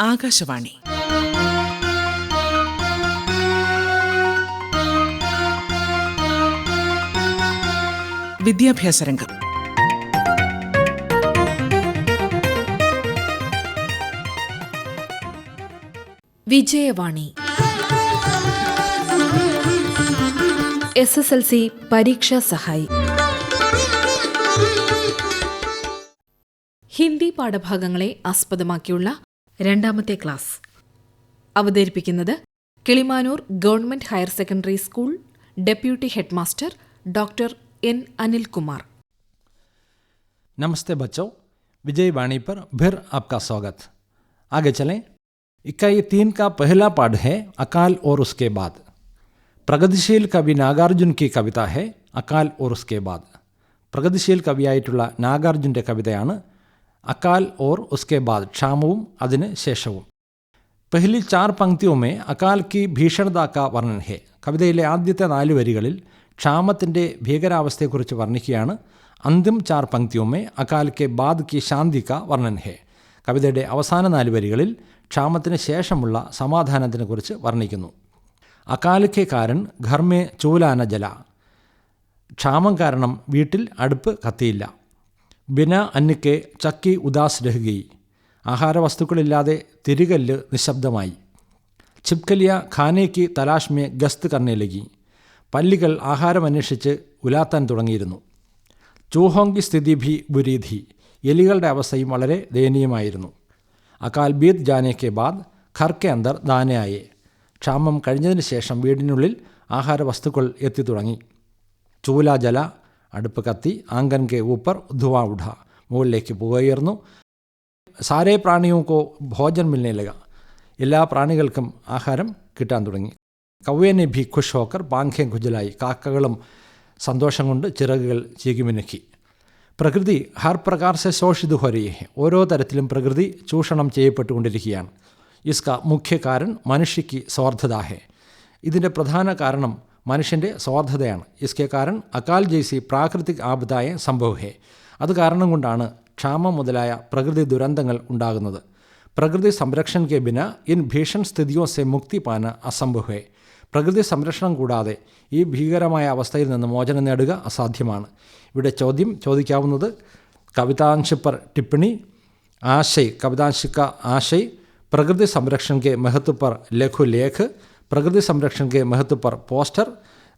ആകാശവാണി. വിദ്യാഭ്യാസ രംഗം. Vijayavani. S S L C പരീക്ഷാ സഹായി. ഹിന്ദി പാഠഭാഗങ്ങളെ ആസ്പദമാക്കിയുള്ള രണ്ടാമത്തെ ക്ലാസ് അവതരിപ്പിക്കുന്നത് Kilimanoor government higher secondary school deputy headmaster doctor N Anilkumar नमस्ते बच्चों विजय वाणी पर फिर आपका स्वागत आगे चलें इकाई तीन का पहला पाठ है अकाल और उसके बाद പ്രഗതിശീൽ കവി നാഗാർജുൻ की കവിത है അക്കാൽ ഓർ ഉസ്കെ ബാദ് പ്രഗതിശീൽ കവിയായിട്ടുള്ള നാഗാർജുൻ്റെ കവിതയാണ് അക്കാൽ ഓർ ഉസ്കേ ബാദ് ക്ഷാമവും അതിന് ശേഷവും. പെഹ്ലി ചാർ പങ്ക്തിയുമേ അകാൽ കി ഭീഷണത കാ വർണൻ ഹെ. കവിതയിലെ ആദ്യത്തെ നാല് വരികളിൽ ക്ഷാമത്തിന്റെ ഭീകരാവസ്ഥയെക്കുറിച്ച് വർണിക്കുകയാണ്. അന്തിം ചാർ പങ്ക്തിയുമേ അകാൽ കെ ബാദ് കി ശാന്തി കാ വർണൻ ഹെ. കവിതയുടെ അവസാന നാല് വരികളിൽ ക്ഷാമത്തിന് ശേഷമുള്ള സമാധാനത്തിനെക്കുറിച്ച് വർണിക്കുന്നു. അകാലിക്കെ കാരൻ ഘർമേ ചൂലാന ജല. ക്ഷാമം കാരണം വീട്ടിൽ അടുപ്പ് കത്തിയില്ല. ബിന അന്നിക്കെ ചക്കി ഉദാസ് രഹുകയി ആഹാരവസ്തുക്കളില്ലാതെ തിരികല്ല് നിശബ്ദമായി. ചിപ്കലിയ ഖാനേക്ക് തലാഷ്മെ ഗസ്ത് കർണയിലകി പല്ലികൾ ആഹാരമന്വേഷിച്ച് ഉലാത്താൻ തുടങ്ങിയിരുന്നു. ചൂഹോങ്കി സ്ഥിതി ഭി ബുരീധി എലികളുടെ അവസ്ഥയും വളരെ ദയനീയമായിരുന്നു. അകാൽ ബീത് ജാനേക്ക് ബാദ് ഖർക്കെ അന്തർ ദാനയായേ. ക്ഷാമം കഴിഞ്ഞതിന് ശേഷം വീടിനുള്ളിൽ ആഹാരവസ്തുക്കൾ എത്തി തുടങ്ങി. ചൂല ജല അടുപ്പ് കത്തി ആങ്കൻ കെ ഊപ്പർ ധുവാ ഉഠ. മുകളിലേക്ക് പുകയുയർന്നു. സാരേ പ്രാണിയും കോ ഭോജൻ മിൽനിലക. എല്ലാ പ്രാണികൾക്കും ആഹാരം കിട്ടാൻ തുടങ്ങി. കവ്വേനെ ഭി ഖുഷ് ഹോക്കർ പാഖ്യം ഖുജലായി. കാക്കകളും സന്തോഷം കൊണ്ട് ചിറകുകൾ ചീകിമിനുക്കി. പ്രകൃതി ഹർ പ്രകാർ സെ ശോഷിത് ഹൊരയെ ഓരോ തരത്തിലും പ്രകൃതി ചൂഷണം ചെയ്യപ്പെട്ടുകൊണ്ടിരിക്കുകയാണ്. ഇസ്ക മുഖ്യ കാരൻ മനുഷ്യക്ക് സ്വാർത്ഥതാഹേ. ഇതിന്റെ പ്രധാന കാരണം മനുഷ്യന്റെ സ്വാർത്ഥതയാണ്. ഇസ്കെ കാരൻ അകാൽ ജൈസി പ്രാകൃതിക് ആപദായ സംഭവഹേ. അത് കാരണം കൊണ്ടാണ് ക്ഷാമം മുതലായ പ്രകൃതി ദുരന്തങ്ങൾ ഉണ്ടാകുന്നത്. പ്രകൃതി സംരക്ഷൺ കെ ബിന ഇൻ ഭീഷൺ സ്ഥിതിയോ സെ മുക്തി പാന അസംഭവേ പ്രകൃതി സംരക്ഷണം കൂടാതെ ഈ ഭീകരമായ അവസ്ഥയിൽ നിന്ന് മോചനം നേടുക അസാധ്യമാണ്. ഇവിടെ ചോദ്യം ചോദിക്കാവുന്നത് കവിതാംശിപ്പർ ടിപ്പണി ആശയ് കവിതാംശിക്ക ആശയ് പ്രകൃതി സംരക്ഷണ കെ മഹത്വ ലഘു ലേഖ് പ്രകൃതി സംരക്ഷൺ കെ महत्व पर പോസ്റ്റർ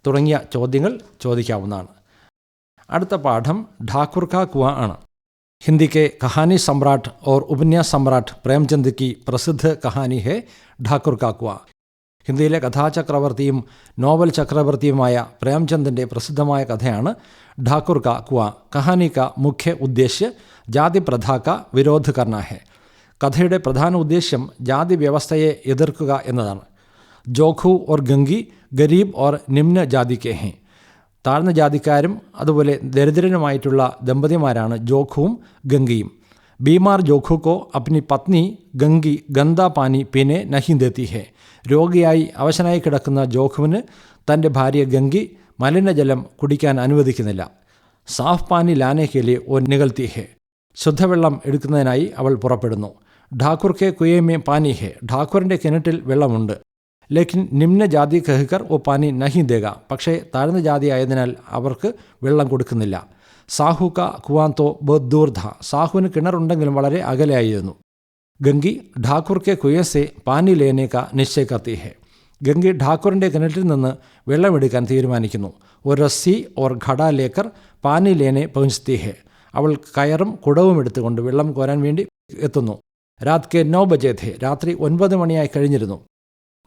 തുടങ്ങിയ ചോദ്യങ്ങൾ ചോദിക്കാവുന്നതാണ് അടുത്ത പാഠം ഠാക്കുർ കാ കുവ ആണ് हिंदी के कहानी सम्राट और उपन्यास सम्राट प्रेमचंद की प्रसिद्ध कहानी है ഠാക്കുർ കാ കുവ ഹിന്ദിയിലെ കഥാചക്രവർത്തിയും നോവൽ ചക്രവർത്തിയുമായ പ്രേംചന്ദിൻ്റെ പ്രസിദ്ധമായ കഥയാണ് ഠാക്കുർ കാ കുവ കഹാനി കാ മുഖ്യ ഉദ്ദേശ്യ ജാതി പ്രഥാ കാ വിരോധ് കർണ ഹെ കഥയുടെ പ്രധാന ഉദ്ദേശ്യം ജാതി വ്യവസ്ഥയെ എതിർക്കുക എന്നതാണ് ജോഖു ഓർ ഗംഗി ഗരീബ് ഓർ നിമ്ന ജാതിക്കെ ഹെ. താഴ്ന്ന ജാതിക്കാരും അതുപോലെ ദരിദ്രനുമായിട്ടുള്ള ദമ്പതിമാരാണ് ജോഖുവും ഗംഗയും. ബീമാർ ജോഖു കോ അപ്നി പത്നി ഗംഗി ഗന്ദ പാനി പിന്നെ നഹി ദേത്തി ഹെ. രോഗിയായി അവശനായി കിടക്കുന്ന ജോഖുവിന് തന്റെ ഭാര്യ ഗംഗി മലിനജലം കുടിക്കാൻ അനുവദിക്കുന്നില്ല. സാഫ് പാനി ലാനെ കേലി ഓ നികൽത്തി ഹെ. ശുദ്ധവെള്ളം എടുക്കുന്നതിനായി അവൾ പുറപ്പെടുന്നു. ഠാക്കൂർക്കെ കുയേമേ പാനി ഹെ. ഠാക്കൂറിന്റെ കിണറ്റിൽ വെള്ളമുണ്ട്. ലേക്കിൻ നിമ്ന ജാതി കഹിക്കർ ഓ പാനി നഹി ദേഗ. പക്ഷേ താഴ്ന്ന ജാതി ആയതിനാൽ അവർക്ക് വെള്ളം കൊടുക്കുന്നില്ല. സാഹു ക കുവാന്തോ ബദ്ദൂർധ സാഹുവിന് കിണറുണ്ടെങ്കിലും വളരെ അകലെയായിരുന്നു. ഗംഗി ഠാക്കൂർക്കെ കുയസെ പാനി ലേനേക്ക നിശ്ചയ കത്തി ഹെ. ഗംഗി ഠാക്കൂറിന്റെ കിണറ്റിൽ നിന്ന് വെള്ളമെടുക്കാൻ തീരുമാനിക്കുന്നു. ഒരു റസ്സി ഓർ ഘട ലേക്കർ പാനി ലേനെ പਹੁഞ്ചത്തി ഹെ. അവൾ കയറും കുടവും എടുത്തുകൊണ്ട് വെള്ളം കോരാൻ വേണ്ടി എത്തുന്നു. രാത് കെ നോ ബജേ ധേ. രാത്രി ഒൻപത് മണിയായി കഴിഞ്ഞിരുന്നു.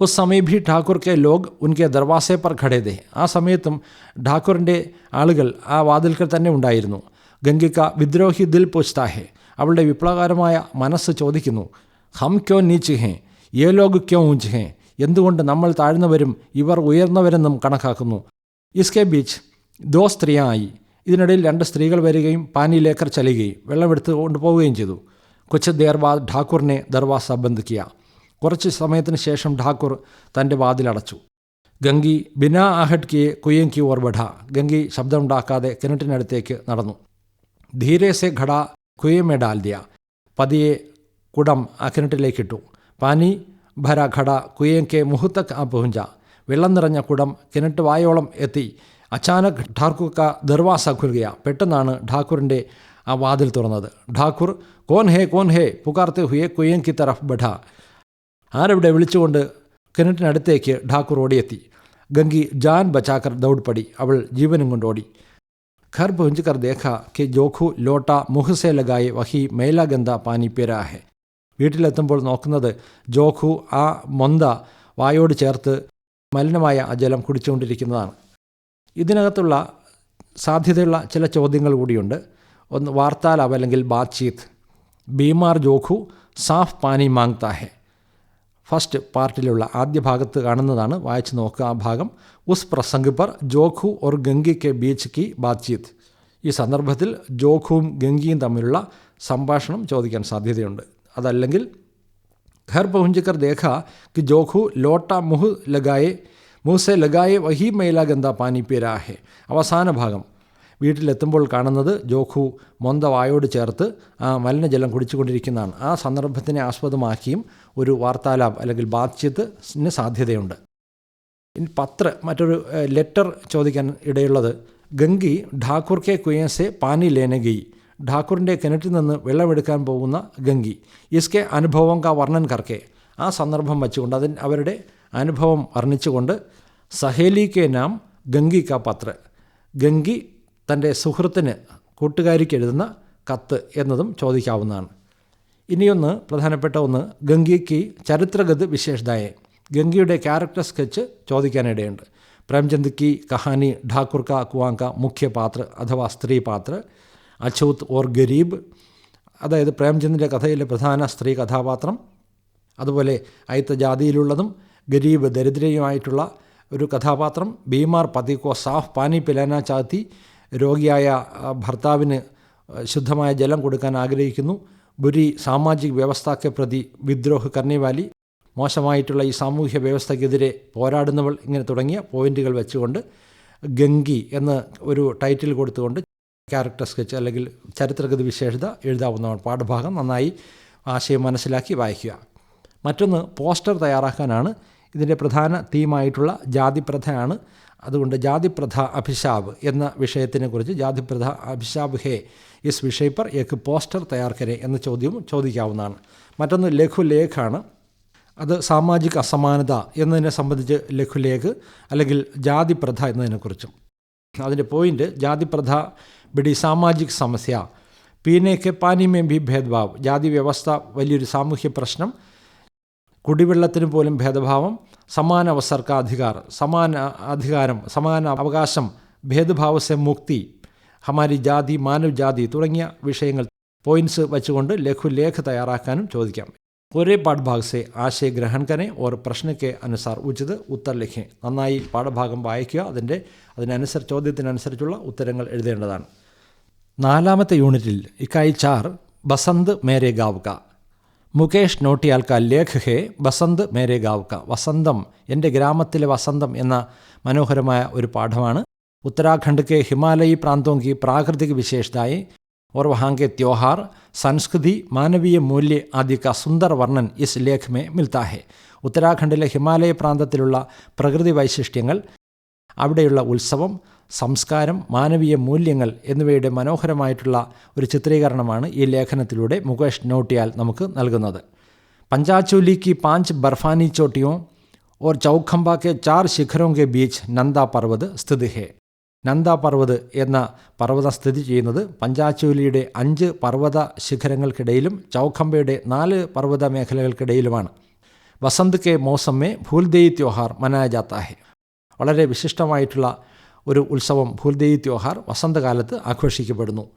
ഉസ് സമയ ഭി ഠാക്കൂർ കെ ലോക് ഉൻകെ ദർവാസെ പർ ഖടേ ദേ ആ സമയത്തും ഠാക്കൂറിന്റെ ആളുകൾ ആ വാതിൽക്കൽ തന്നെ ഉണ്ടായിരുന്നു. ഗംഗിക്ക വിദ്രോഹി ദിൽ പൂച്ച്താ ഹെ. അവളുടെ വിപ്ലവകരമായ മനസ്സ് ചോദിക്കുന്നു ഹം ക്യോ നീച്ച് ഹേ? ഏ ലോക് ക്യോ ഊഞ്ച് ഹേ? എന്തുകൊണ്ട് നമ്മൾ താഴ്ന്നവരും ഇവർ ഉയർന്നവരെന്നും കണക്കാക്കുന്നു? ഇസ്കെ ബീച്ച് ദോ സ്ത്രീയായി ഇതിനിടയിൽ രണ്ട് സ്ത്രീകൾ വരികയും പാനിയിലേക്കർ ചലുകയും വെള്ളമെടുത്ത് കൊണ്ടുപോവുകയും ചെയ്തു. കൊച്ചു ദേർവാ ഠാക്കൂറിനെ ദർവാസ ബന്ധിക്കുക കുറച്ച് സമയത്തിന് ശേഷം ഠാക്കൂർ തന്റെ വാതിലടച്ചു ഗംഗി ബിനാ അഹഡ് കിയെ കുയ്യം കി ഓർ ബഠ. ഗംഗി ശബ്ദമുണ്ടാക്കാതെ കിണറ്റിനടുത്തേക്ക് നടന്നു. ധീരെ സെ ഘട കുയ്യമേ ഡാൽ ദിയ. പതിയെ കുടം ആ കിണറ്റിലേക്കിട്ടു. പാനി ഭര ഘട കുയ്യം കെ ആ പുഹുഞ്ച. വെള്ളം നിറഞ്ഞ കുടം കിണറ്റ് വായോളം എത്തി. അച്ചാനക് ഠാക്കൂർ ക ദർവാസ ഖുൽഗയ പെട്ടെന്നാണ് ഠാക്കൂറിന്റെ ആ വാതിൽ തുറന്നത്. ഠാക്കൂർ കോൻ ഹേ കോൻ ഹേ? പുകാർത്തെ ഹുയെ കുയ്യം കി തറഫ് ബഠ. ആരവിടെ വിളിച്ചുകൊണ്ട് കിണറ്റിനടുത്തേക്ക് ഠാക്കൂർ ഓടിയെത്തി. ഗംഗി ജാൻ ബച്ചാക്കർ ദൗഡ്പടി അവൾ ജീവനും കൊണ്ട് ഓടി. ഖർ പഹുഞ്ചക്കർ ദേഖ കെ ജോഖു ലോട്ട മുഹസെ ലഗായി വഹി മേലാഗന്ധ പാനി പിരാഹെ. വീട്ടിലെത്തുമ്പോൾ നോക്കുന്നത് ജോഖു ആ മൊന്ത വായോട് ചേർത്ത് മലിനമായ ആ ജലം കുടിച്ചുകൊണ്ടിരിക്കുന്നതാണ്. ഇതിനകത്തുള്ള സാധ്യതയുള്ള ചില ചോദ്യങ്ങൾ കൂടിയുണ്ട്. ഒന്ന് വാർത്താലാവ് അല്ലെങ്കിൽ ബാത്ചീത്ത് ബീമാർ ജോഖു സാഫ് പാനി മാങ്താഹെ. ഫസ്റ്റ് പാർട്ടിലുള്ള ആദ്യ ഭാഗത്ത് കാണുന്നതാണ്. വായിച്ചു നോക്കുക ആ ഭാഗം. ഉസ് പ്രസംഗ് പർ ജോഖു ഓർ ഗംഗി കെ ബീച്ച് കി ബാത്ചീത് ഈ സന്ദർഭത്തിൽ ജോഖുവും ഗംഗിയും തമ്മിലുള്ള സംഭാഷണം ചോദിക്കാൻ സാധ്യതയുണ്ട്. അതല്ലെങ്കിൽ ഖർ പഹുഞ്ചിക്കർ ദേഖ കി ജോഖു ലോട്ട മുഹ് ലഗായെ മൂസെ ലഗായെ വഹീ മൈലാ ഗന്ധ പാനിപ്പേരാഹെ അവസാന ഭാഗം. വീട്ടിലെത്തുമ്പോൾ കാണുന്നത് ജോഖു മൊന്ത വായോട് ചേർത്ത് മലിനജലം കുടിച്ചുകൊണ്ടിരിക്കുന്നതാണ്. ആ സന്ദർഭത്തിനെ ആസ്പദമാക്കിയും ഒരു വാർത്താലാപ് അല്ലെങ്കിൽ ബാധ്യത്തിന് സാധ്യതയുണ്ട്. ഇനി പത്ര മറ്റൊരു ലെറ്റർ ചോദിക്കാൻ ഇടയുള്ളത് ഗംഗി ഠാക്കൂർ കെ കുയൻസെ പാനി ലേനഗി ഠാക്കൂറിന്റെ കിണറ്റിൽ നിന്ന് വെള്ളമെടുക്കാൻ പോകുന്ന ഗംഗി. ഇസ്കെ അനുഭവം കാ വർണൻ കർക്കെ. ആ സന്ദർഭം വച്ചുകൊണ്ട് അതിന് അവരുടെ അനുഭവം വർണിച്ചുകൊണ്ട് സഹേലി കെ നാം ഗംഗി കാ പത്ര. ഗംഗി തന്റെ സുഹൃത്തിന് കൂട്ടുകാരിക്ക് എഴുതുന്ന കത്ത് എന്നതും ചോദിക്കാവുന്നതാണ്. ഇനിയൊന്ന് പ്രധാനപ്പെട്ട ഒന്ന് ഗംഗയ്ക്ക് ചരിത്രഗത് വിശേഷതയെ ഗംഗയുടെ ക്യാരക്ടർ സ്കെച്ച് ചോദിക്കാനിടയുണ്ട്. പ്രേംചന്ദ് കി കഹാനി ഠാക്കുർക്ക കാ കുവാങ്ക മുഖ്യപാത്ര അഥവാ സ്ത്രീ പാത്ര അഛൂത് ഓർ ഗരീബ് അതായത് പ്രേംചന്ദിന്റെ കഥയിലെ പ്രധാന സ്ത്രീ കഥാപാത്രം അതുപോലെ അയിത്ത ജാതിയിലുള്ളതും ഗരീബ് ദരിദ്രയുമായിട്ടുള്ള ഒരു കഥാപാത്രം ബീമാർ പതികോ സാഫ് പാനി പിലാന ചാത്തി രോഗിയായ ഭർത്താവിന് ശുദ്ധമായ ജലം കൊടുക്കാൻ ആഗ്രഹിക്കുന്നു. ബുരി സാമാജിക് വ്യവസ്ഥയ്ക്ക് പ്രതി വിദ്രോഹ് കർണിവാലി. മോശമായിട്ടുള്ള ഈ സാമൂഹ്യ വ്യവസ്ഥയ്ക്കെതിരെ പോരാടുന്നവൾ ഇങ്ങനെ തുടങ്ങിയ പോയിന്റുകൾ വെച്ചുകൊണ്ട് ഗംഗി എന്ന് ഒരു ടൈറ്റിൽ കൊടുത്തുകൊണ്ട് ക്യാരക്ടർ സ്കെച്ച് അല്ലെങ്കിൽ ചരിത്രഗതി വിശേഷത എഴുതാവുന്നതാണ് പാഠഭാഗം നന്നായി ആശയം മനസ്സിലാക്കി വായിക്കുക. മറ്റൊന്ന് പോസ്റ്റർ തയ്യാറാക്കാനാണ്. ഇതിന്റെ പ്രധാന തീമായിട്ടുള്ള ജാതിപ്രഥയാണ്. അതുകൊണ്ട് ജാതിപ്രഥ അഭിശാബ് എന്ന വിഷയത്തിനെ കുറിച്ച് ജാതിപ്രഥ അഭിശാബ് ഹേ ഇസ് വിഷയ ഏക്ക് പോസ്റ്റർ തയ്യാർക്കരെ കരെ എന്ന ചോദ്യവും ചോദിക്കാവുന്നതാണ്. മറ്റൊന്ന് ലഘുലേഖാണ്. അത് സാമാജിക അസമാനത എന്നതിനെ സംബന്ധിച്ച് ലഘുലേഖ് അല്ലെങ്കിൽ ജാതിപ്രഥ എന്നതിനെക്കുറിച്ചും. അതിന്റെ പോയിന്റ് ജാതിപ്രഥ ബിഡി സാമാജിക് സമസ്യ പീനേക്ക് പാനിമേം ബി ഭേദഭാവ് ജാതി വ്യവസ്ഥ വലിയൊരു സാമൂഹ്യ പ്രശ്നം കുടിവെള്ളത്തിന് പോലും ഭേദഭാവം സമാന അവസർക്ക അധികാർ സമാന അധികാരം സമാന അവകാശം ഭേദഭാവസെ മുക്തി ഹമാരി ജാതി മാനവ് ജാതി തുടങ്ങിയ വിഷയങ്ങൾ പോയിന്റ്സ് വെച്ചുകൊണ്ട് ലഘുലേഖ തയ്യാറാക്കാനും ചോദിക്കാം. ഒരേ പാഠഭാഗ് സെ ആശയ ഗ്രഹൺ കരെ ഓർ പ്രശ്ന കെ അനുസാർ ഉചിത് ഉത്തർ ലിഖേ. നന്നായി പാഠഭാഗം വായിക്കുക അതിന്റെ അതിനനുസരിച്ച് ചോദ്യത്തിനനുസരിച്ചുള്ള ഉത്തരങ്ങൾ എഴുതേണ്ടതാണ്. നാലാമത്തെ യൂണിറ്റിൽ ഇക്കായി ചാർ ബസന്ത് മേരെ ഗാവ് ക. മുകേഷ് നോട്ടിയാൽ ക ലേഖ് ഹേ ബസന്ത് മേരെ ഗാവ് ക വസന്തം എൻ്റെ ഗ്രാമത്തിലെ വസന്തം എന്ന മനോഹരമായ ഒരു പാഠമാണ് ഉത്തരാഖണ്ഡ് കെ ഹിമാലയി പ്രാന്തോं की प्राकृतिक विशेषताएं और वहाँ के त्यौहार संस्कृति മാനവീയ മൂല്യ ആദി का സുന്ദർ വർണ്ണൻ ഇസ് ലേഖ് മേ മിൽത്താ ഹെ ഉത്തരാഖണ്ഡിലെ ഹിമാലയ പ്രാന്തത്തിലുള്ള പ്രകൃതി വൈശിഷ്ട്യങ്ങൾ അവിടെയുള്ള ഉത്സവം സംസ്കാരം മാനവീയ മൂല്യങ്ങൾ എന്നിവയുടെ മനോഹരമായിട്ടുള്ള ഒരു ചിത്രീകരണമാണ് ഈ ലേഖനത്തിലൂടെ മുകേഷ് നോട്ടിയാൽ നമുക്ക് നൽകുന്നത്. പഞ്ചാചോലി കി പാഞ്ച് ബർഫാനി ചോട്ടിയോ ഓർ ചൗഖംബ ചാർ ശിഖരോ കെ ബീച്ച് നന്ദ പർവത് സ്ഥിതി ഹേ. നന്ദ പർവത് എന്ന പർവത സ്ഥിതി ചെയ്യുന്നത് പഞ്ചാചോലിയുടെ അഞ്ച് പർവത ശിഖരങ്ങൾക്കിടയിലും ചൗഖംബയുടെ നാല് പർവത മേഖലകൾക്കിടയിലുമാണ്. വസന്ത് കെ മോസമ്മേ ഭൂൽദേയി ത്യോഹാർ മനായ ജാത്താഹെ വളരെ വിശിഷ്ടമായിട്ടുള്ള ഒരു ഉത്സവം ഭൂൽദേയി ത്യോഹാർ വസന്തകാലത്ത് ആഘോഷിക്കപ്പെടുന്നു.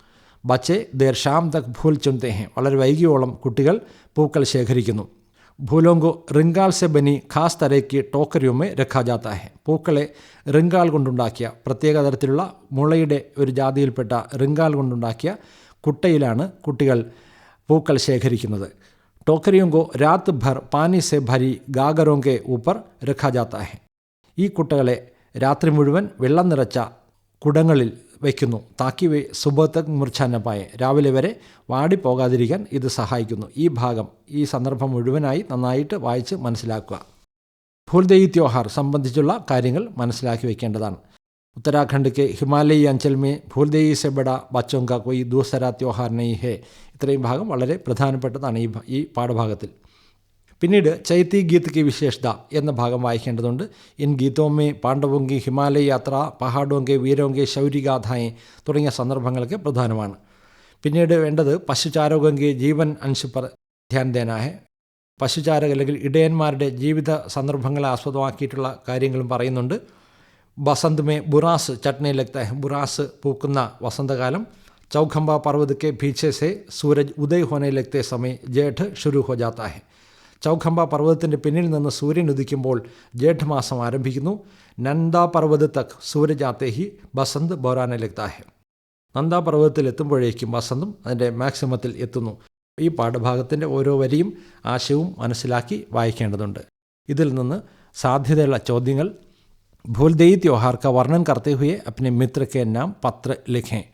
ബച്ചെ ദേർ ഷാം തക് ഭൂൽ ചുൻതേ വളരെ വൈകിയോളം കുട്ടികൾ പൂക്കൾ ശേഖരിക്കുന്നു. ഭൂലോങ്കോ റിങ്കാൾ സെ ബനി ഖാസ് തരയ്ക്ക് ടോക്കറിയുമേ രഖാ ജാത്ത ഹെ. പൂക്കളെ റിങ്കാൾ കൊണ്ടുണ്ടാക്കിയ പ്രത്യേക തരത്തിലുള്ള മുളയുടെ ഒരു ജാതിയിൽപ്പെട്ട റിങ്കാൾ കൊണ്ടുണ്ടാക്കിയ കുട്ടയിലാണ് കുട്ടികൾ പൂക്കൾ ശേഖരിക്കുന്നത്. ടോക്കറിയോങ്കോ രാത് ഭർ പാനി സെ ഭരി ഗാഗറോങ്കെ ഊപ്പർ രഖാ ജാത്ത ഹെ. ഈ കുട്ടകളെ രാത്രി മുഴുവൻ വെള്ളം നിറച്ച കുടങ്ങളിൽ വയ്ക്കുന്നു താക്കി വെ സുബത്തക് മുർച്ചാനപ്പായ രാവിലെ വരെ വാടിപ്പോകാതിരിക്കാൻ ഇത് സഹായിക്കുന്നു ഈ ഭാഗം ഈ സന്ദർഭം മുഴുവനായി നന്നായിട്ട് വായിച്ച് മനസ്സിലാക്കുക फूलदेई त्योहार സംബന്ധിച്ചുള്ള കാര്യങ്ങൾ മനസ്സിലാക്കി വയ്ക്കേണ്ടതാണ് उत्तराखंड के हिमालयी अंचल में फूलदेई से बड़ा बच्चों का कोई दूसरा त्योहार नहीं है ഇത്രയും ഭാഗം വളരെ പ്രധാനപ്പെട്ടതാണ് ഈ ഭ- ഈ പാഠഭാഗത്തിൽ പിന്നീട് ചൈത്തി ഗീത് കി വിശേഷത എന്ന ഭാഗം വായിക്കേണ്ടതുണ്ട്. ഇൻ ഗീതോമേ പാണ്ഡവോങ്കി ഹിമാലയ യാത്ര പഹാഡോങ്കെ വീരോങ്കെ ശൗര്യഗാഥായെ തുടങ്ങിയ സന്ദർഭങ്ങളൊക്കെ പ്രധാനമാണ്. പിന്നീട് വേണ്ടത് പശുചാരോഗങ്കി ജീവൻ അൻഷിപ്പർ ധ്യാൻദേനാഹെ പശുചാരക അല്ലെങ്കിൽ ഇടയന്മാരുടെ ജീവിത സന്ദർഭങ്ങളെ ആസ്പദമാക്കിയിട്ടുള്ള കാര്യങ്ങളും പറയുന്നുണ്ട്. ബസന്ത് മേ ബുറാസ് ചട്നി ലഗ്ത ബുറാസ് പൂക്കുന്ന വസന്തകാലം. ചൗഖംബ പർവത് കെ സെ സൂരജ് ഉദയ് ഹോനെ സമയം ജേഠ് ഷുരു ഹോ ജാത്ത ചൗഖമ്പ പർവതത്തിന്റെ പിന്നിൽ നിന്ന് സൂര്യൻ ഉദിക്കുമ്പോൾ ജേഠമാസം ആരംഭിക്കുന്നു. നന്ദ പർവത തക് സൂര്യജാത്തേഹി ബസന്ത് ബോറാനെ ലഗ്താഹെ. നന്ദ പർവതത്തിൽ എത്തുമ്പോഴേക്കും ബസന്തും അതിന്റെ മാക്സിമത്തിൽ എത്തുന്നു. ഈ പാഠഭാഗത്തിന്റെ ഓരോ വരിയും ആശയവും മനസ്സിലാക്കി വായിക്കേണ്ടതുണ്ട്. ഇതിൽ നിന്ന് സാധ്യതയുള്ള ചോദ്യങ്ങൾ ഭൂൽദേയി ത്യോഹാർ ക വർണൻ കർത്തേ ഹുയെ അപ്നെ മിത്രക്ക് നാം പത്ര ലിഖേ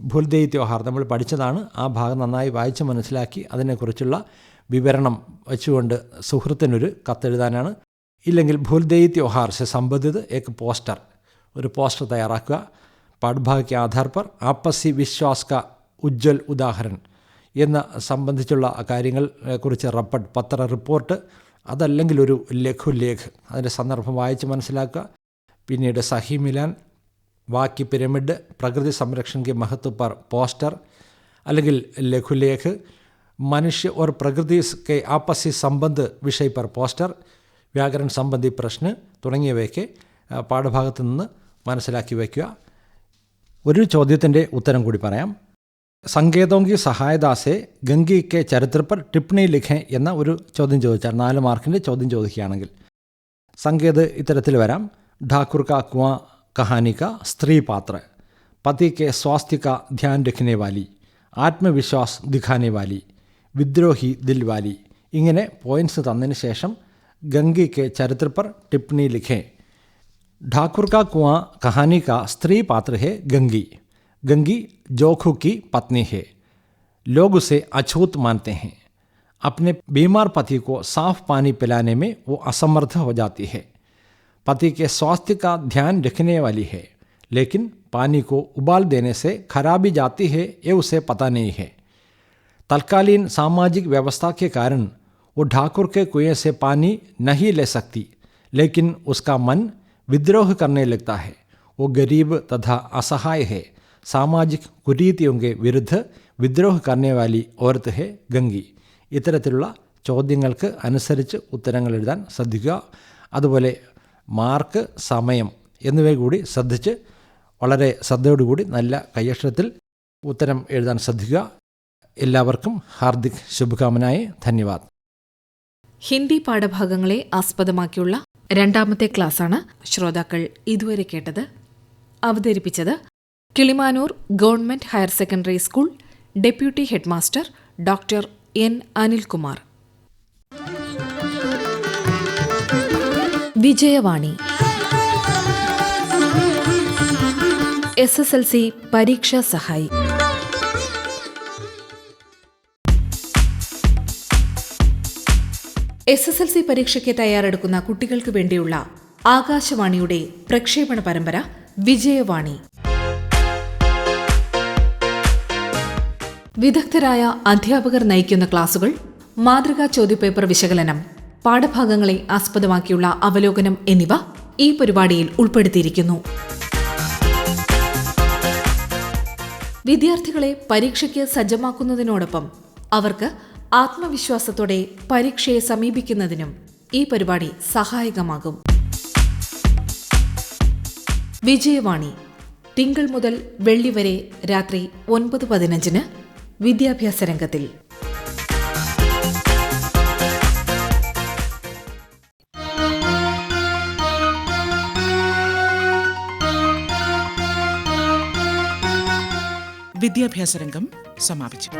ഭൂൽദേയി ത്യോഹാർ നമ്മൾ പഠിച്ചതാണ് ആ ഭാഗം നന്നായി വായിച്ച് മനസ്സിലാക്കി അതിനെക്കുറിച്ചുള്ള വിവരണം വെച്ചുകൊണ്ട് സുഹൃത്തിനൊരു കത്തെഴുതാനാണ്. ഇല്ലെങ്കിൽ ഭൂൽദയിത്യ ഒഹാർഷ സംബന്ധിത് ഏക്ക് പോസ്റ്റർ ഒരു പോസ്റ്റർ തയ്യാറാക്കുക. പാഠഭാഗ്യ ആധാർ ആപ്പസി വിശ്വാസ്ക ഉജ്ജ്വൽ ഉദാഹരൺ എന്ന സംബന്ധിച്ചുള്ള കാര്യങ്ങൾ കുറിച്ച് റപ്പഡ് പത്ര റിപ്പോർട്ട് അതല്ലെങ്കിൽ ഒരു ലഘുലേഖ് അതിന്റെ സന്ദർഭം വായിച്ച് മനസ്സിലാക്കുക. പിന്നീട് സഹി മിലാൻ വാക്കി പിരമിഡ് പ്രകൃതി സംരക്ഷണയ്ക്ക് മഹത്വ പോസ്റ്റർ അല്ലെങ്കിൽ ലഘുലേഖ് മനുഷ്യ ഓർ പ്രകൃതി കെ ആപ്പസി संबंध വിഷയ പെർ പോസ്റ്റർ വ്യാകരൺ സംബന്ധി പ്രശ്ന തുടങ്ങിയവയൊക്കെ പാഠഭാഗത്തു നിന്ന് മനസ്സിലാക്കി വയ്ക്കുക. ഒരു ചോദ്യത്തിന്റെ ഉത്തരം കൂടി പറയാം. സങ്കേതോങ്കി സഹായദാസെ ഗംഗിക്ക് ചരിത്രപ്പർ ടിപ്പണി ലിഖെ എന്ന ഒരു ചോദ്യം ചോദിച്ചാൽ നാല് മാർക്കിന്റെ ചോദ്യം ചോദിക്കുകയാണെങ്കിൽ. സങ്കേത് ഇത്തരത്തിൽ വരാം. ഠാക്കുർ കാ കുവ കഹാനി കാ സ്ത്രീ പാത്ര. പതി കെ സ്വാസ്തിക ധ്യാൻ രഖിനെ വാലി. ആത്മവിശ്വാസ് ദിഖാനെ വാലി. വിദ്രോഹി ദിൽ വാലി ഇങ്ങനെ പോയിന്റ്സ് തന്നതിന് ശേഷം ഗംഗയ്ക്ക് ചരിത്ര पर टिप्पणी लिखें ठाकुर का कुआं कहानी का स्त्री पात्र है गंगी गंगी जोखू की पत्नी है लोग उसे अछूत मानते हैं अपने बीमार पति को साफ पानी पिलाने में वो असमर्थ हो जाती है पति के स्वास्थ्य का ध्यान रखने वाली है लेकिन पानी को उबाल देने से खराबी जाती है ये उसे पता नहीं है तत्कालीन सामाजिक व्यवस्था के कारण वो ठाकुर के कुएं से पानी नहीं ले सकती लेकिन उसका मन विद्रोह करने लगता है वो गरीब तथा असहाय है सामाजिक कुरीतियों के विरुद्ध വിദ്രോഹ കർണേവാലി ഓർത്ത് ഹെ ഗംഗി ഇത്തരത്തിലുള്ള ചോദ്യങ്ങൾക്ക് അനുസരിച്ച് ഉത്തരങ്ങൾ എഴുതാൻ ശ്രദ്ധിക്കുക അതുപോലെ മാർക്ക് സമയം എന്നിവ കൂടി ശ്രദ്ധിച്ച് വളരെ ശ്രദ്ധയോടുകൂടി നല്ല കയ്യക്ഷരത്തിൽ ഉത്തരം എഴുതാൻ ശ്രദ്ധിക്കുക എല്ലാവർക്കും ഹാർദിക് ശുഭകാമനായി ധന്യവാദ്. ഹിന്ദി പാഠഭാഗങ്ങളെ ആസ്പദമാക്കിയുള്ള രണ്ടാമത്തെ ക്ലാസ്സാണ് ശ്രോതാക്കൾ ഇതുവരെ കേട്ടത്. അവതരിപ്പിച്ചത് Kilimanoor government higher secondary school deputy headmaster doctor N Anilkumar. Vijayavani. S S L C പരീക്ഷാ സഹായി. എസ് എസ് എൽ സി പരീക്ഷയ്ക്ക് തയ്യാറെടുക്കുന്ന കുട്ടികൾക്ക് വേണ്ടിയുള്ള ആകാശവാണിയുടെ പ്രക്ഷേപണ പരമ്പര വിജയവാണി. വിദഗ്ധരായ അധ്യാപകർ നയിക്കുന്ന ക്ലാസുകൾ മാതൃകാ ചോദ്യപേപ്പർ വിശകലനം പാഠഭാഗങ്ങളെ ആസ്പദമാക്കിയുള്ള അവലോകനം എന്നിവ ഈ പരിപാടിയിൽ ഉൾപ്പെടുത്തിയിരിക്കുന്നു. വിദ്യാർത്ഥികളെ പരീക്ഷയ്ക്ക് സജ്ജമാക്കുന്നതിനോടൊപ്പം അവർക്ക് ആത്മവിശ്വാസത്തോടെ പരീക്ഷയെ സമീപിക്കുന്നതിനും ഈ പരിപാടി സഹായകമാകും. വിജയവാണി. തിങ്കൾ മുതൽ വെള്ളി വരെ രാത്രി ഒൻപത് പതിനഞ്ചിന് വിദ്യാഭ്യാസ രംഗത്തിൽ. വിദ്യാഭ്യാസ രംഗം സമാപിച്ചു.